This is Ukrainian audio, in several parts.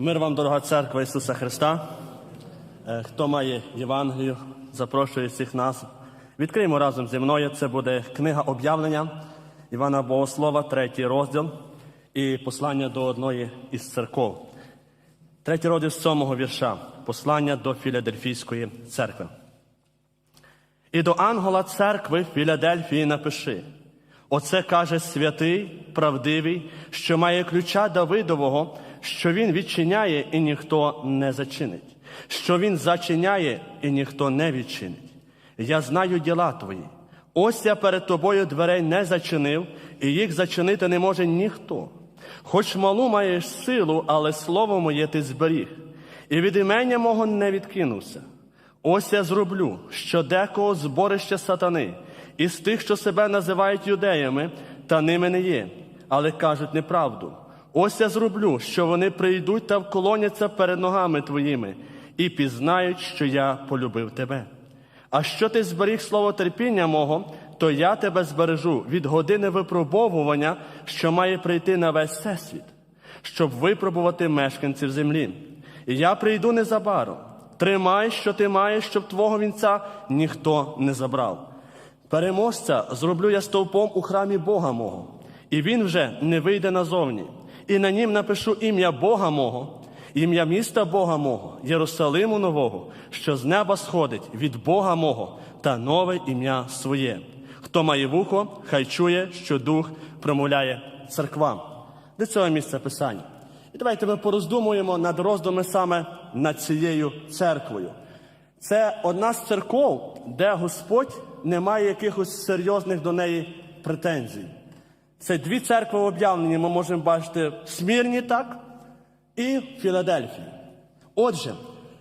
Мир вам, дорога церква Ісуса Христа. Е, Хто має Євангелію, запрошую всіх нас. Відкриємо разом зі мною. Це буде книга об'явлення Івана Богослова, третій розділ і послання до одної із церков. Третій розділ з сьомого вірша. Послання до Філадельфійської церкви. І до ангела церкви Філадельфії напиши. Оце каже святий, правдивий, що має ключа Давидового, що він відчиняє і ніхто не зачинить, що він зачиняє і ніхто не відчинить. Я знаю діла твої. Ось я перед тобою дверей не зачинив, і їх зачинити не може ніхто. Хоч малу маєш силу, але слово моє ти зберіг, і від імення мого не відкинувся. Ось я зроблю, що декого зборище сатани, із тих, що себе називають юдеями, та ними не є, але кажуть неправду. Ось я зроблю, що вони прийдуть та вклоняться перед ногами твоїми, і пізнають, що я полюбив тебе. А що ти зберіг слово терпіння мого, то я тебе збережу від години випробовування, що має прийти на весь всесвіт, щоб випробувати мешканців землі. І я прийду незабаром. Тримай, що ти маєш, щоб твого вінця ніхто не забрав. Переможця зроблю я стовпом у храмі Бога мого, і він вже не вийде назовні. І на нім напишу ім'я Бога мого, ім'я міста Бога мого, Єрусалиму нового, що з неба сходить від Бога мого та нове ім'я своє. Хто має вухо, хай чує, що дух промовляє церквам. До цього місця писання. І давайте ми пороздумуємо над роздуми саме над цією церквою. Це одна з церков, де Господь не має якихось серйозних до неї претензій. Це дві церкви об'явлені, ми можемо бачити в Смірні, так, і в Філадельфії. Отже,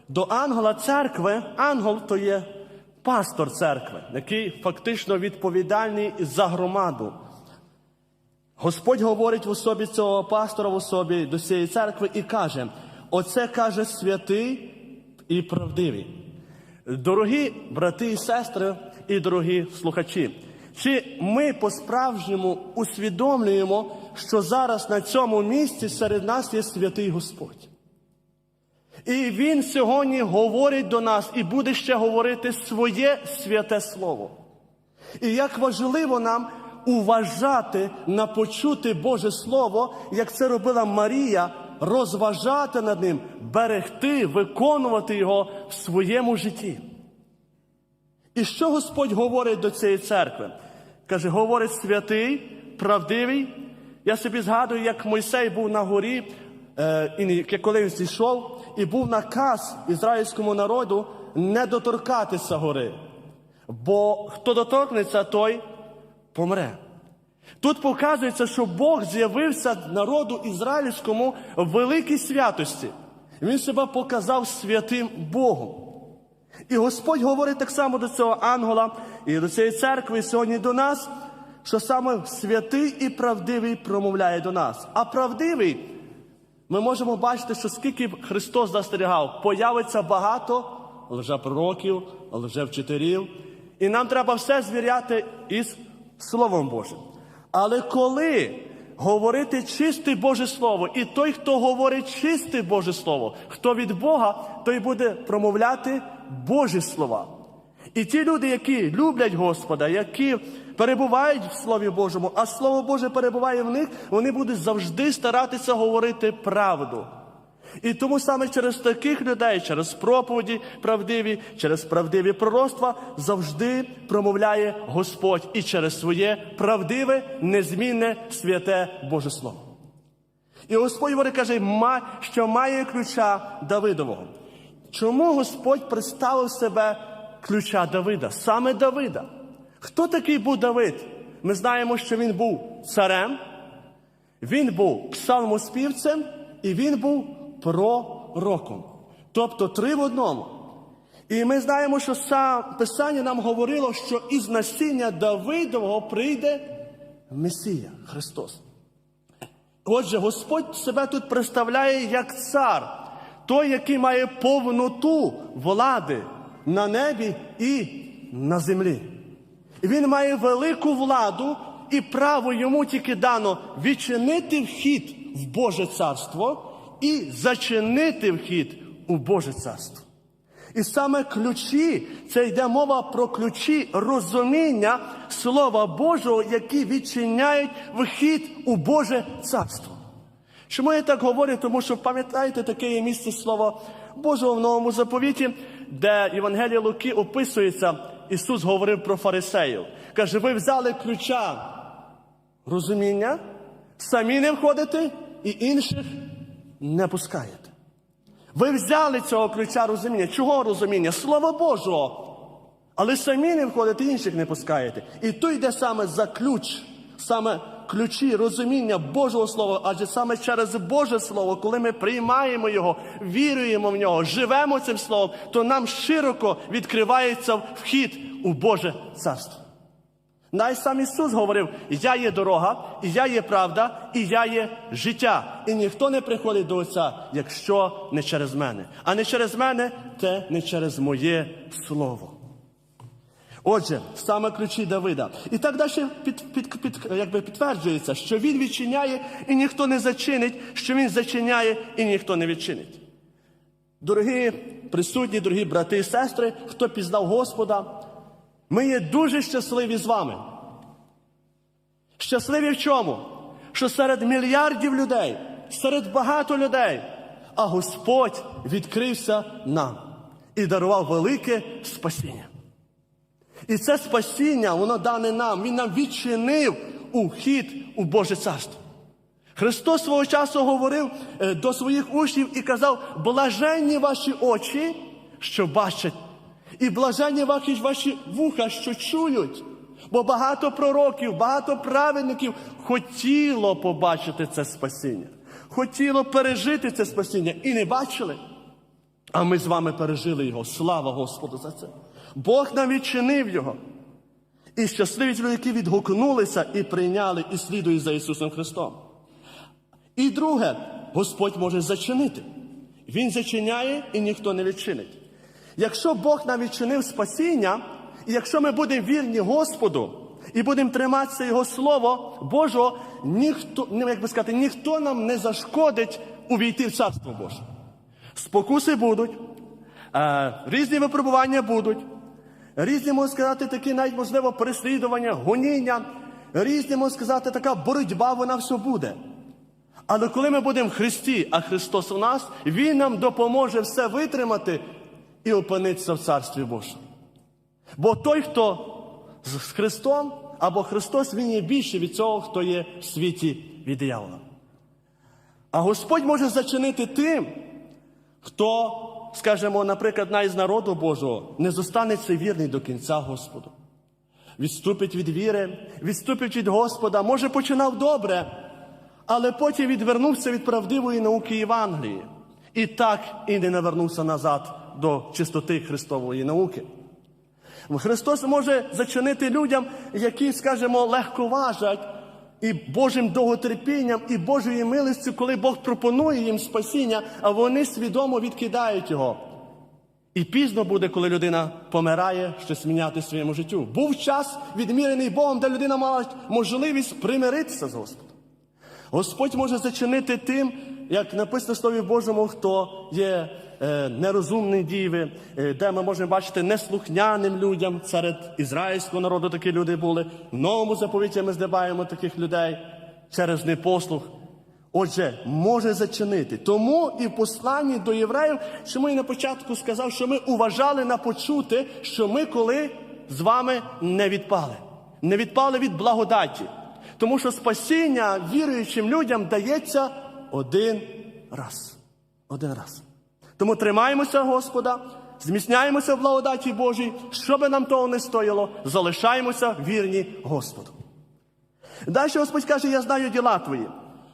до ангела церкви, ангел то є пастор церкви, який фактично відповідальний за громаду. Господь говорить в особі цього пастора, в особі до цієї церкви і каже: оце каже святий і правдивий. Дорогі брати і сестри, і дорогі слухачі, чи ми по-справжньому усвідомлюємо, що зараз на цьому місці серед нас є святий Господь? І Він сьогодні говорить до нас і буде ще говорити своє святе Слово. І як важливо нам уважати на почути Боже Слово, як це робила Марія, розважати над ним, берегти, виконувати його в своєму житті. І що Господь говорить до цієї церкви? Каже, говорить святий, правдивий. Я собі згадую, як Мойсей був на горі, е, і коли він зійшов, і був наказ ізраїльському народу не доторкатися гори. Бо хто доторкнеться, той помре. Тут показується, що Бог з'явився народу ізраїльському в великій святості. Він себе показав святим Богом. І Господь говорить так само до цього ангела і до цієї церкви і сьогодні до нас, що саме святий і правдивий промовляє до нас. А правдивий, ми можемо бачити, що скільки Христос застерігав, появиться багато лжепророків, лжевчителів, і нам треба все звіряти із Словом Божим. Але коли говорити чисте Боже Слово, і той, хто говорить чисте Боже Слово, хто від Бога, той буде промовляти Божі слова. І ті люди, які люблять Господа, які перебувають в Слові Божому, а Слово Боже перебуває в них, вони будуть завжди старатися говорити правду. І тому саме через таких людей, через проповіді правдиві, через правдиві пророцтва завжди промовляє Господь і через своє правдиве, незмінне святе Боже Слово. І Господь говорить, каже, що має ключа Давидового. Чому Господь представив себе ключа Давида, саме Давида? Хто такий був Давид? Ми знаємо, що він був царем, він був псалмоспівцем і він був пророком. Тобто три в одному. І ми знаємо, що сам Писання нам говорило, що із насіння Давидового прийде Месія Христос. Отже, Господь себе тут представляє як цар, той, який має повноту влади на небі і на землі. Він має велику владу, і право йому тільки дано відчинити вхід в Боже царство і зачинити вхід у Боже царство. І саме ключі, це йде мова про ключі розуміння Слова Божого, які відчиняють вхід у Боже царство. Чому я так говорю? Тому що пам'ятаєте, таке є місце Слова Божого в новому заповіті, де Євангелія Луки описується, Ісус говорив про фарисеїв. Каже, ви взяли ключа розуміння, самі не входите і інших не пускаєте. Ви взяли цього ключа розуміння. Чого розуміння? Слова Божого. Але самі не входите, інших не пускаєте. І то йде саме за ключ, саме ключі розуміння Божого Слова, адже саме через Боже Слово, коли ми приймаємо Його, віруємо в нього, живемо цим словом, то нам широко відкривається вхід у Боже царство. Навіть сам Ісус говорив: Я є дорога, і я є правда, і я є життя. І ніхто не приходить до Отця, якщо не через мене. А не через мене, це не через моє слово. Отже, саме ключі Давида. І так далі під, під, під, якби підтверджується, що він відчиняє і ніхто не зачинить, що він зачиняє і ніхто не відчинить. Дорогі присутні, дорогі брати і сестри, хто пізнав Господа, ми є дуже щасливі з вами. Щасливі в чому? Що серед мільярдів людей, серед багато людей, а Господь відкрився нам і дарував велике спасіння. І це спасіння, воно дане нам. Він нам відчинив ухід у Боже царство. Христос свого часу говорив е, до своїх учнів і казав: блаженні ваші очі, що бачать, і блаженні ваші, ваші вуха, що чують. Бо багато пророків, багато праведників хотіло побачити це спасіння, хотіло пережити це спасіння і не бачили. А ми з вами пережили його. Слава Господу за це. Бог нам відчинив його. І щасливі які відгукнулися і прийняли, і слідують за Ісусом Христом. І друге, Господь може зачинити. Він зачиняє і ніхто не відчинить. Якщо Бог нам відчинив спасіння, і якщо ми будемо вірні Господу і будемо триматися Його Слово Божого, ніхто, ну, як би сказати, ніхто нам не зашкодить увійти в Царство Боже. Спокуси будуть, е, різні випробування будуть, різні, можна сказати, такі навіть можливо переслідування, гоніння, різні, можна сказати, така боротьба, вона все буде. Але коли ми будемо в Христі, а Христос у нас, Він нам допоможе все витримати і опинитися в Царстві Божому. Бо той, хто з Христом, або Христос, Він є більше від цього, хто є в світі від диявола. А Господь може зачинити тим, хто, скажімо, наприклад, навіть з народу Божого не зостанеться вірний до кінця Господу. Відступить від віри, відступить від Господа, може починав добре, але потім відвернувся від правдивої науки Євангелії. І так і не навернувся назад до чистоти Христової науки. Христос може зачинити людям, які, скажімо, легковажать і Божим довготерпінням, і Божою милістю, коли Бог пропонує їм спасіння, а вони свідомо відкидають його. І пізно буде, коли людина помирає, щось міняти своєму життю. Був час відмірений Богом, де людина мала можливість примиритися з Господом. Господь може зачинити тим, як написано в Слові Божому, хто є нерозумні діви, е, де ми можемо бачити неслухняним людям серед ізраїльського народу такі люди були. В новому заповіті ми здибаємо таких людей через непослух. Отже, може зачинити. Тому і в посланні до євреїв, чому я на початку сказав, що ми уважали на почути, що ми коли з вами не відпали, не відпали від благодаті. Тому що спасіння віруючим людям дається один раз. Один раз. Тому тримаємося Господа, зміцняємося в благодаті Божій, що би нам того не стояло, залишаємося вірні Господу. Далі Господь каже, я знаю діла твої.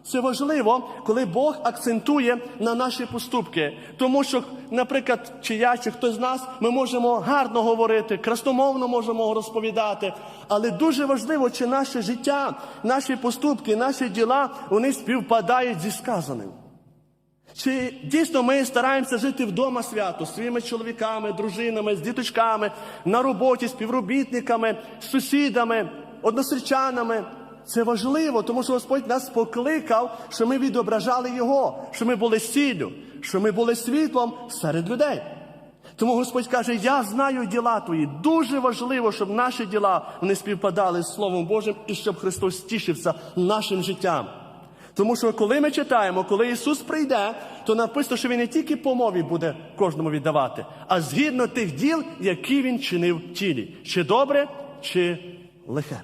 Це важливо, коли Бог акцентує на наші поступки. Тому що, наприклад, чи я, чи хтось з нас, ми можемо гарно говорити, красномовно можемо розповідати. Але дуже важливо, чи наше життя, наші поступки, наші діла, вони співпадають зі сказаним. Чи дійсно ми стараємося жити вдома свято своїми чоловіками, дружинами, з діточками, на роботі, співробітниками, з сусідами, односельчанами, Це важливо, тому що Господь нас покликав, що ми відображали Його, що ми були сіллю, що ми були світлом серед людей. Тому Господь каже: Я знаю діла твої. Дуже важливо, щоб наші діла вони співпадали з Словом Божим і щоб Христос тішився нашим життям. Тому що коли ми читаємо, коли Ісус прийде, то написано, що Він не тільки по мові буде кожному віддавати, а згідно тих діл, які він чинив в тілі, чи добре, чи лихе.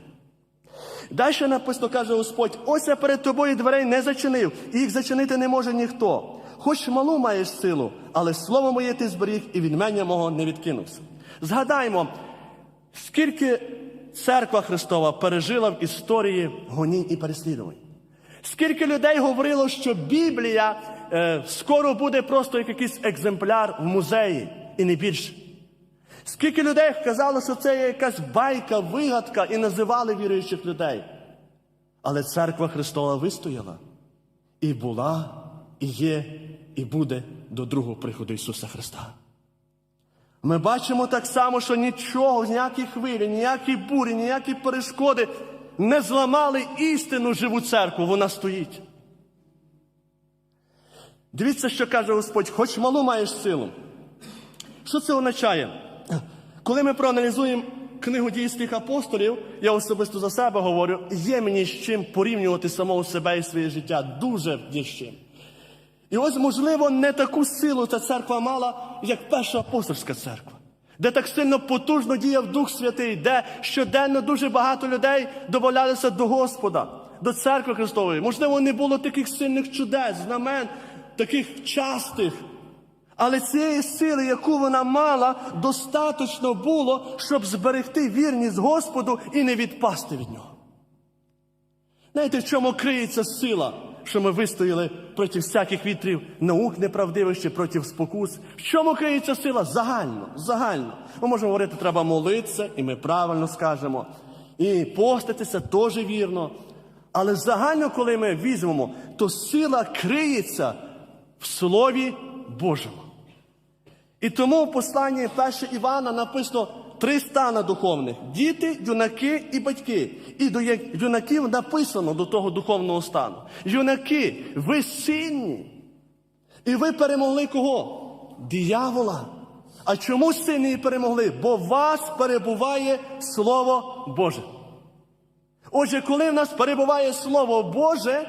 Далі написано, каже Господь: ось я перед тобою дверей не зачинив, і їх зачинити не може ніхто. Хоч малу маєш силу, але слово моє ти зберіг, і від мене мого не відкинувся. Згадаймо, скільки церква Христова пережила в історії гонінь і переслідувань. Скільки людей говорило, що Біблія е, скоро буде просто як якийсь екземпляр в музеї і не більше. Скільки людей казало, що це є якась байка, вигадка, і називали віруючих людей. Але церква Христова вистояла і була, і є, і буде до другого приходу Ісуса Христа. Ми бачимо так само, що нічого, ніякі хвилі, ніякі бурі, ніякі перешкоди не зламали істину живу церкву, вона стоїть. Дивіться, що каже Господь, хоч малу маєш силу. Що це означає? Коли ми проаналізуємо книгу дійських апостолів, я особисто за себе говорю, є мені з чим порівнювати самого себе і своє життя. Дуже є з чим. І ось, можливо, не таку силу ця церква мала, як перша апостольська церква, де так сильно потужно діяв Дух Святий, де щоденно дуже багато людей додавалися до Господа, до церкви Христової. Можливо, не було таких сильних чудес, знамен, таких частих. Але цієї сили, яку вона мала, достатньо було, щоб зберегти вірність Господу і не відпасти від нього. Знаєте, в чому криється сила, що ми вистояли проти всяких вітрів, наук неправдивих чи проти спокус? В чому криється сила? Загально, загально. Ми можемо говорити, треба молитися, і ми правильно скажемо. І постатися теж вірно. Але загально, коли ми візьмемо, то сила криється в Слові Божому. І тому в посланні 1 Івана написано три стана духовних: діти, юнаки і батьки. І до юнаків написано до того духовного стану. Юнаки, ви сильні. І ви перемогли кого? Диявола. А чому сильні перемогли? Бо в вас перебуває Слово Боже. Отже, коли в нас перебуває Слово Боже,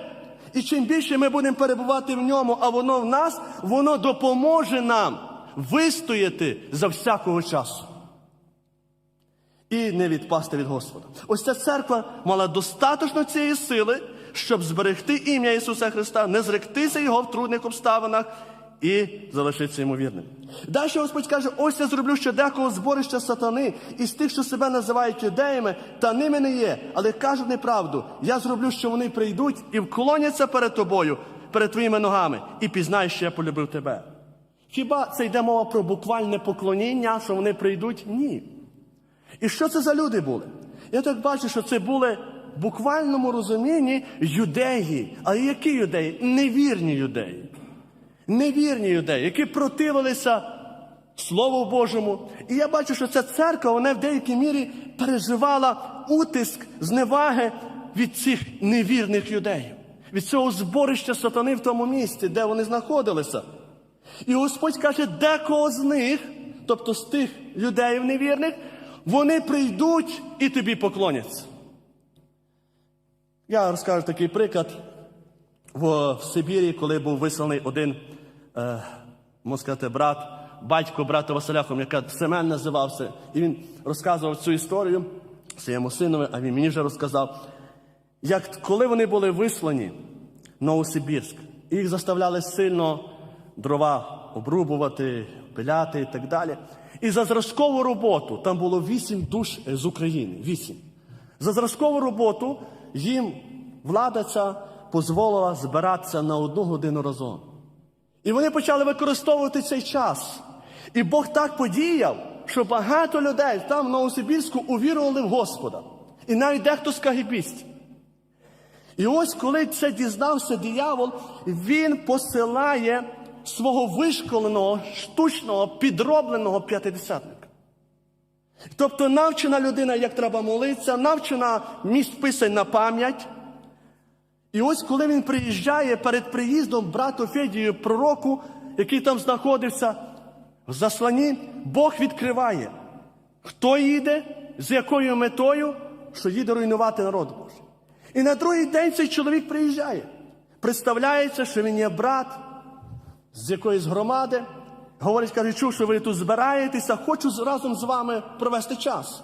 і чим більше ми будемо перебувати в ньому, а воно в нас, воно допоможе нам вистояти за всякого часу. І не відпасти від Господа. Ось ця церква мала достатньо цієї сили, щоб зберегти ім'я Ісуса Христа, не зректися Його в трудних обставинах і залишитися йому вірним. Далі Господь каже: ось я зроблю ще декого зборища сатани із тих, що себе називають юдеями, та ними не є, але кажуть неправду. Я зроблю, що вони прийдуть і вклоняться перед тобою, перед твоїми ногами, і пізнаєш, що я полюбив тебе. Хіба це йде мова про буквальне поклоніння, що вони прийдуть? Ні. І що це за люди були? Я так бачу, що це були в буквальному розумінні юдеї. А які юдеї? Невірні юдеї. Невірні юдеї, які противилися Слову Божому. І я бачу, що ця церква, вона в деякій мірі переживала утиск, зневаги від цих невірних юдеїв, від цього зборища сатани в тому місці, де вони знаходилися. І Господь каже, декого з них, тобто з тих людей невірних, вони прийдуть і тобі поклоняться. Я розкажу такий приклад. В Сибірі, коли був висланий один, е, сказати, брат, батько брата Василя Хом'яка, Семен називався, і він розказував цю історію своєму синові, а він мені вже розказав, як коли вони були вислані в Новосибірськ, їх заставляли сильно дрова обрубувати, пиляти і так далі. І за зразкову роботу там було вісім душ з України. Вісім. За зразкову роботу їм влада ця дозволила збиратися на одну годину разом. І вони почали використовувати цей час. І Бог так подіяв, що багато людей там в Новосибірську увірували в Господа. І навіть дехто з кагібістів. І ось коли це дізнався диявол, він посилає свого вишколеного, штучного, підробленого п'ятидесятника. Тобто навчена людина, як треба молитися, навчена місць писань на пам'ять. І ось коли він приїжджає перед приїздом брату Федію, пророку, який там знаходився в засланні, Бог відкриває, хто їде, з якою метою, що їде руйнувати народ Божий. І на другий день цей чоловік приїжджає. Представляється, що він є брат з якоїсь громади. Говорить, каже, чув, що ви тут збираєтеся, хочу разом з вами провести час.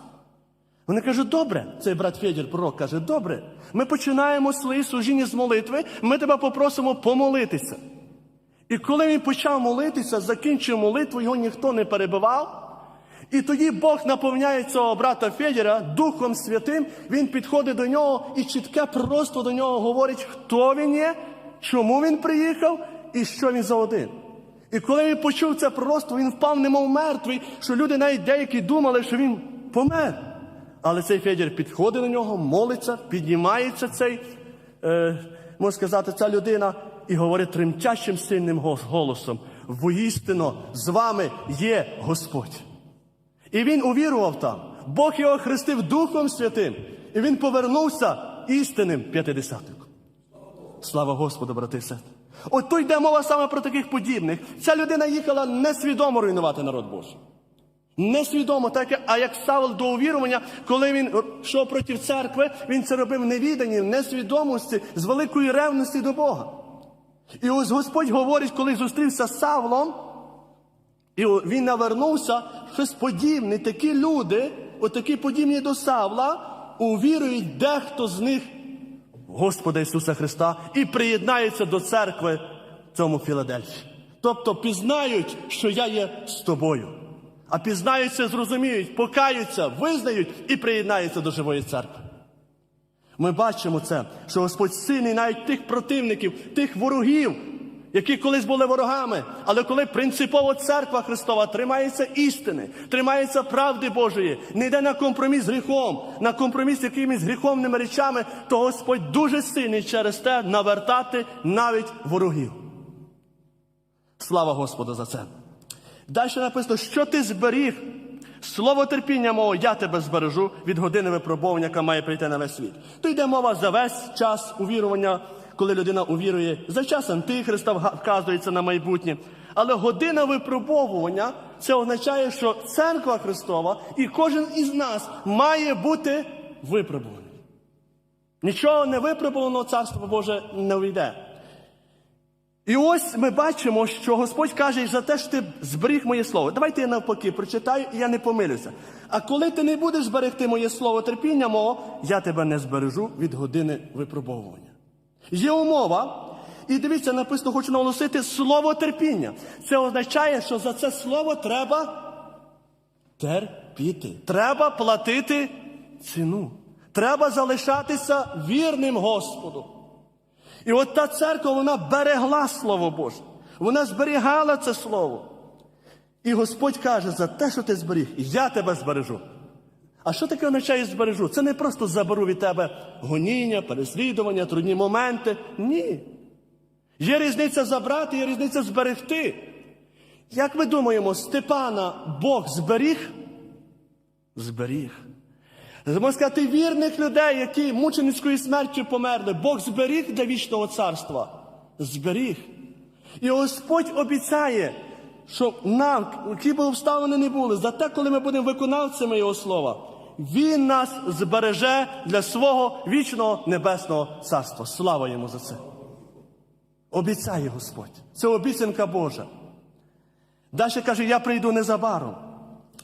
Вони кажуть, добре, цей брат Федір, пророк, каже, добре. Ми починаємо свої служіння з молитви, ми тебе попросимо помолитися. І коли він почав молитися, закінчив молитву, його ніхто не перебивав. І тоді Бог наповняє цього брата Федіра Духом Святим, він підходить до нього і чітке просто до нього говорить, хто він є, чому він приїхав і що він за один. І коли він почув це пророцтво, він впав немов мертвий, що люди навіть деякі думали, що він помер. Але цей Федір підходить до нього, молиться, піднімається цей, е, можна сказати, ця людина і говорить тремтящим сильним голосом: воістину з вами є Господь. І він увірував там. Бог його хрестив Духом Святим, і він повернувся істинним п'ятидесятником. Слава Господу, брати і сестри. От тут йде мова саме про таких подібних. Ця людина їхала несвідомо руйнувати народ Божий. Несвідомо, так а як Савл до увірування, коли він йшов проти церкви, він це робив в несвідомості, з великої ревності до Бога. І ось Господь говорить, коли зустрівся з Савлом, і він навернувся, щось подібне. Такі люди, отакі подібні до Савла, увірують дехто з них Господа Ісуса Христа і приєднаються до церкви в цьому Філадельфії. Тобто пізнають, що я є з тобою. А пізнаються, зрозуміють, покаються, визнають і приєднаються до живої церкви. Ми бачимо це, що Господь сильний навіть тих противників, тих ворогів, які колись були ворогами. Але коли принципово церква Христова тримається істини, тримається правди Божої, не йде на компроміс з гріхом, на компроміс з якимись гріховними речами, то Господь дуже сильний через те навертати навіть ворогів. Слава Господу за це. Далі написано, що ти зберіг. Слово терпіння мого, я тебе збережу від години випробовування, яка має прийти на весь світ. То йде мова за весь час увірування, коли людина увірує. За час Антихриста вказується на майбутнє. Але година випробовування це означає, що церква Христова і кожен із нас має бути випробуваний. Нічого не випробуваного царство Боже не увійде. І ось ми бачимо, що Господь каже за те, що ти зберіг моє слово. Давайте я навпаки прочитаю, і я не помилюся. А коли ти не будеш зберегти моє слово терпіння мого, я тебе не збережу від години випробовування. Є умова, і дивіться, написано, хочу наголосити слово терпіння. Це означає, що за це слово треба терпіти. Треба платити ціну. Треба залишатися вірним Господу. І от та церква, вона берегла Слово Боже. Вона зберігала це Слово. І Господь каже, за те, що ти зберіг, я тебе збережу. А що таке означає збережу? Це не просто заберу від тебе гоніння, переслідування, трудні моменти. Ні. Є різниця забрати, є різниця зберегти. Як ми думаємо, Степана Бог зберіг? Зберіг. Можна сказати, вірних людей, які мученицькою смертю померли, Бог зберіг для вічного царства. Зберіг. І Господь обіцяє, що нам, які б обставини не були, за те, коли ми будемо виконавцями Його слова, Він нас збереже для свого вічного небесного царства. Слава йому за це. Обіцяє Господь. Це обіцянка Божа. Далі каже, я прийду незабаром.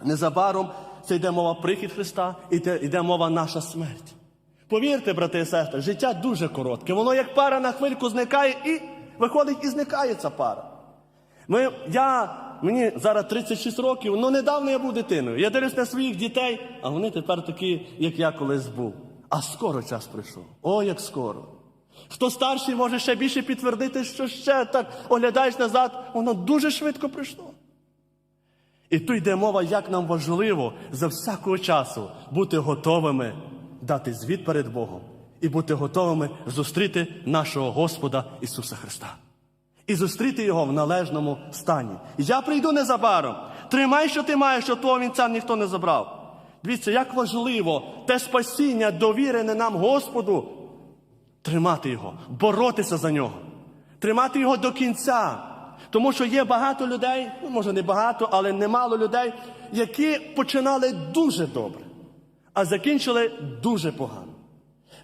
Незабаром це йде мова прихід Христа, і йде, мова наша смерть. Повірте, брати і сестри, життя дуже коротке. Воно як пара на хвильку зникає і виходить і зникає ця пара. Ми, я, мені зараз 36 років, ну недавно я був дитиною. Я дивлюсь на своїх дітей, а вони тепер такі, як я колись був. А скоро час прийшов. О, як скоро. Хто старший може ще більше підтвердити, що ще так оглядаєш назад, воно дуже швидко прийшло. І тут йде мова, як нам важливо за всякого часу бути готовими дати звіт перед Богом і бути готовими зустріти нашого Господа Ісуса Христа. І зустріти Його в належному стані. Я прийду незабаром. Тримай, що ти маєш, що твого вінця ніхто не забрав. Дивіться, як важливо те спасіння, довірене нам Господу, тримати його, боротися за нього, тримати його до кінця. Тому що є багато людей, ну може не багато, але немало людей, які починали дуже добре, а закінчили дуже погано.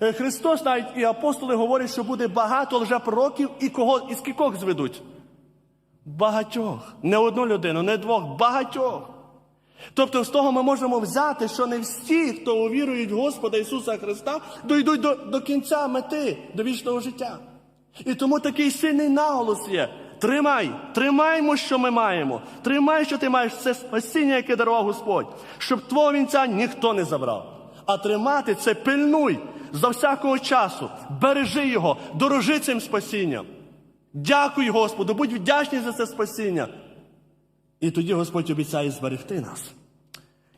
Е, Христос навіть і апостоли говорять, що буде багато лжепророків і кого і скількох зведуть? Багатьох. Не одну людину, не двох, багатьох. Тобто з того ми можемо взяти, що не всі, хто увірують в Господа Ісуса Христа, дійдуть до, до кінця мети, до вічного життя. І тому такий сильний наголос є. Тримай, тримаймо, що ми маємо. Тримай, що ти маєш це спасіння, яке дарував Господь, щоб твого вінця ніхто не забрав. А тримати це пильнуй за всякого часу, бережи його, дорожи цим спасінням. Дякуй Господу, будь вдячний за це спасіння. І тоді Господь обіцяє зберегти нас.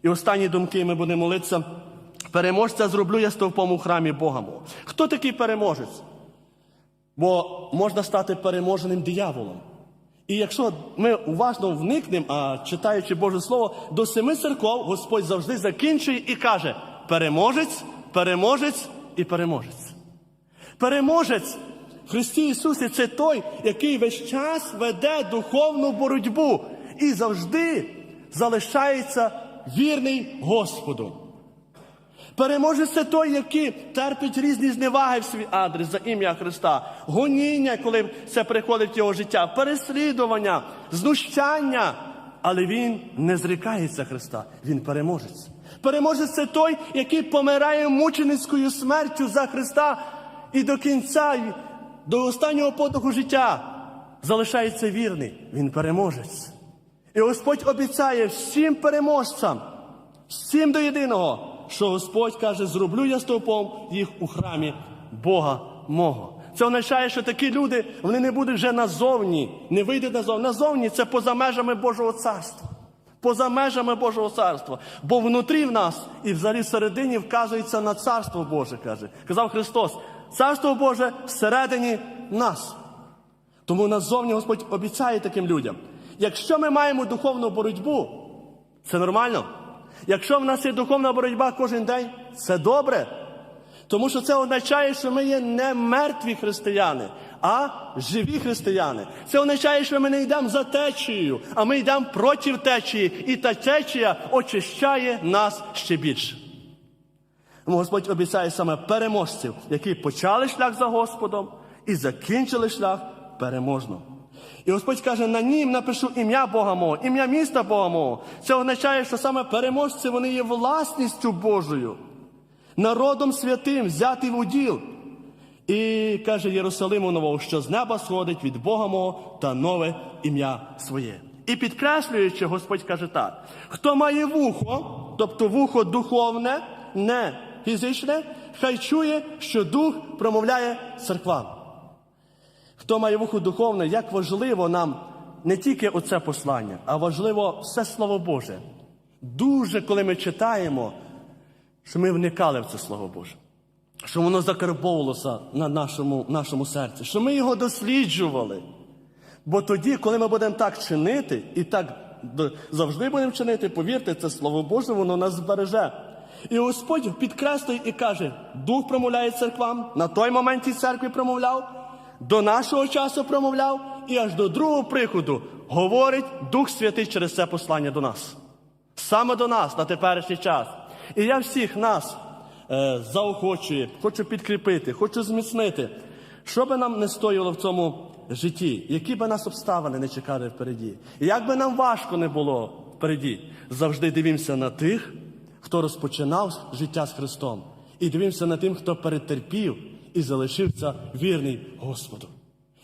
І останні думки ми будемо молитися. Переможця зроблю я стовпом у храмі Бога мого. Хто такий переможець? Бо можна стати переможеним дияволом. І якщо ми уважно вникнемо, а читаючи Боже Слово, до семи церков Господь завжди закінчує і каже: переможець, переможець і переможець. Переможець в Христі Ісусі це той, який весь час веде духовну боротьбу і завжди залишається вірний Господу. Переможець це той, який терпить різні зневаги в свій адрес за ім'я Христа, гоніння, коли це приходить в його життя, переслідування, знущання. Але він не зрікається Христа, він переможець. Переможець це той, який помирає мученицькою смертю за Христа і до кінця, до останнього подиху життя залишається вірний. Він переможець. І Господь обіцяє всім переможцям, всім до єдиного, що Господь каже, зроблю я стовпом їх у храмі Бога мого. Це означає, що такі люди вони не будуть вже назовні, не вийдуть назовні. Назовні це поза межами Божого царства. Поза межами Божого царства. Бо внутрі в нас і взагалі всередині вказується на царство Боже, каже. Казав Христос, царство Боже всередині нас. Тому назовні Господь обіцяє таким людям. Якщо ми маємо духовну боротьбу, це нормально. Якщо в нас є духовна боротьба кожен день, це добре. Тому що це означає, що ми є не мертві християни, а живі християни. Це означає, що ми не йдемо за течією, а ми йдемо проти течії, і та течія очищає нас ще більше. Тому Господь обіцяє саме переможців, які почали шлях за Господом і закінчили шлях переможно. І Господь каже, на нім напишу ім'я Бога мого, ім'я міста Бога мого. Це означає, що саме переможці вони є власністю Божою, народом святим, взятий в уділ. І каже Єрусалиму нового, що з неба сходить від Бога мого та нове ім'я своє. І підкреслюючи, Господь каже так: хто має вухо, тобто вухо духовне, не фізичне, хай чує, що дух промовляє церквам. Хто має вухо духовне, як важливо нам не тільки оце послання, а важливо все Слово Боже. Дуже, коли ми читаємо, що ми вникали в це Слово Боже, що воно закарбовувалося на нашому, нашому серці, що ми його досліджували. Бо тоді, коли ми будемо так чинити, і так завжди будемо чинити, повірте, це Слово Боже, воно нас збереже. І Господь підкреслює і каже: Дух промовляє церквам, на той момент і церкві промовляв, до нашого часу промовляв, і аж до другого приходу говорить Дух Святий через це послання до нас. Саме до нас на теперішній час. І я всіх нас е, заохочую, хочу підкріпити, хочу зміцнити, що би нам не стоїло в цьому житті, які би нас обставини не чекали впереді, як би нам важко не було впереді, завжди дивімося на тих, хто розпочинав життя з Христом, і дивимося на тим, хто перетерпів і залишився вірний Господу.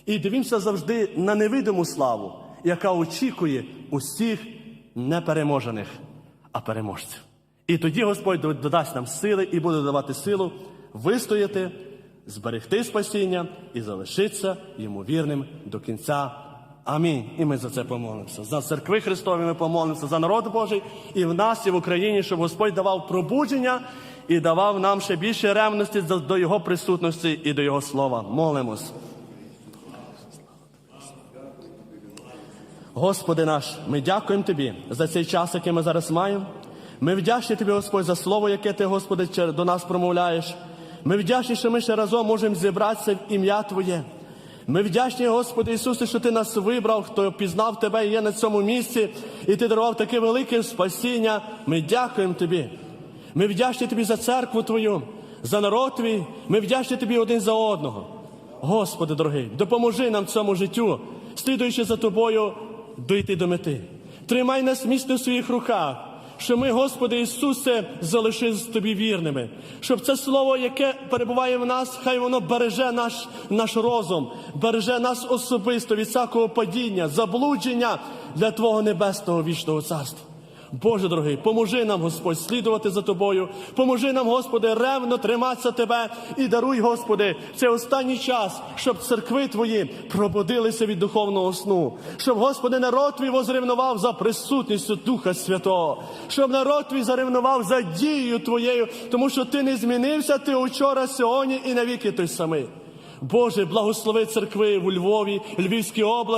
І дивимося завжди на невидиму славу, яка очікує усіх непереможених, а переможців. І тоді Господь додасть нам сили і буде давати силу вистояти, зберегти спасіння і залишитися йому вірним до кінця. Амінь. І ми за це помолимося. За церкви Христові ми помолимося, за народ Божий і в нас, і в Україні, щоб Господь давав пробудження і давав нам ще більше ревності до- Його присутності і до Його слова. Молимось. Господи наш, ми дякуємо Тобі за цей час, який ми зараз маємо. Ми вдячні Тобі, Господь, за слово, яке Ти, Господи, до нас промовляєш. Ми вдячні, що ми ще разом можемо зібратися в ім'я Твоє. Ми вдячні, Господи Ісусе, що Ти нас вибрав, хто пізнав Тебе і є на цьому місці, і Ти дарував таке велике спасіння. Ми дякуємо Тобі. Ми вдячні Тобі за церкву Твою, за народ Твій. Ми вдячні Тобі один за одного. Господи, дорогий, допоможи нам цьому життю, слідуючи за Тобою, дойти до мети. Тримай нас міцно в своїх руках, щоб ми, Господи Ісусе, залишились Тобі вірними, щоб це слово, яке перебуває в нас, хай воно береже наш, наш розум, береже нас особисто від всякого падіння, заблудження для Твого небесного вічного царства. Боже дорогий, поможи нам, Господь, слідувати за тобою. Поможи нам, Господи, ревно триматися Тебе і даруй, Господи, цей останній час, щоб церкви Твої пробудилися від духовного сну, щоб, Господи, народ Твій возревнував за присутністю Духа Святого, щоб народ Твій заревнував за дією Твоєю, тому що Ти не змінився, Ти учора, сьогодні і навіки той самий. Боже, благослови церкви у Львові, Львівській області.